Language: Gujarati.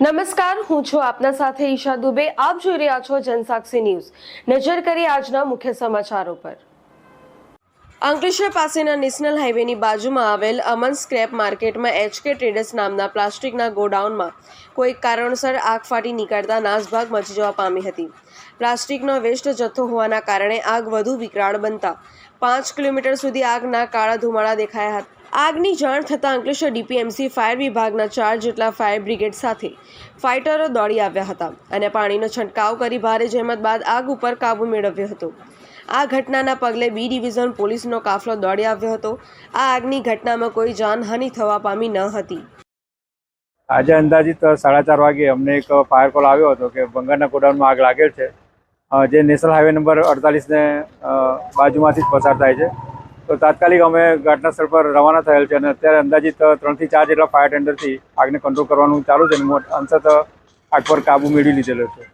નમસ્કાર, હું છું આપના સાથે ઈશા દુબે. આપ જોઈ રહ્યા છો જનસાક્ષી ન્યૂઝ. નજર કરી આજના મુખ્ય સમાચારો પર. અંકલેશ્વર પાસેના નેશનલ હાઈવેની બાજુમાં આવેલ અમન સ્ક્રેપ માર્કેટમાં એચકે ટ્રેડર્સ નામના પ્લાસ્ટિકના ગોડાઉનમાં કોઈ કારણસર આગ ફાટી નીકળતા નાસભાગ મચી જવા પામી હતી. પ્લાસ્ટિકનો વેસ્ટ જથ્થો હોવાના કારણે આગ વધુ વિકરાળ બનતા પાંચ કિલોમીટર સુધી આગના કાળા ધુમાડા દેખાયા હતા. આગની જાણ થતાં અંકલેશ્વર ડીપીએમસી ફાયર વિભાગના ચાર જેટલા ફાયર બ્રિગેડ સાથે ફાઇટરો દોડી આવ્યા હતા અને પાણીનો છંટકાવ કરી ભારે જહેમત બાદ આગ ઉપર કાબૂ મેળવ્યો હતો. આ ઘટનાના પગલે બી ડિવિઝન પોલીસનો કાફલો દોડી આવ્યો હતો. આ આગની ઘટનામાં કોઈ જાનહાનિ થવા પામી ન હતી. આજે અંદાજિત સાડા ચાર વાગે અમને એક ફાયર કોલ આવ્યો હતો કે બંગાળના ગોડાઉનમાં આગ લાગેલ છે. જે નેશનલ હાઈવે નંબર અડતાલીસને બાજુમાંથી જ પસાર થાય છે. તો તાત્કાલિક અમે ઘટના સ્થળ પર રવાના થયેલ છે અને અત્યારે અંદાજિત ત્રણથી ચાર જેટલા ફાયર ટેન્ડરથી આગને કંટ્રોલ કરવાનું ચાલુ છે અને અંશતઃ આગ પર કાબુ મેળવી લીધેલો છે.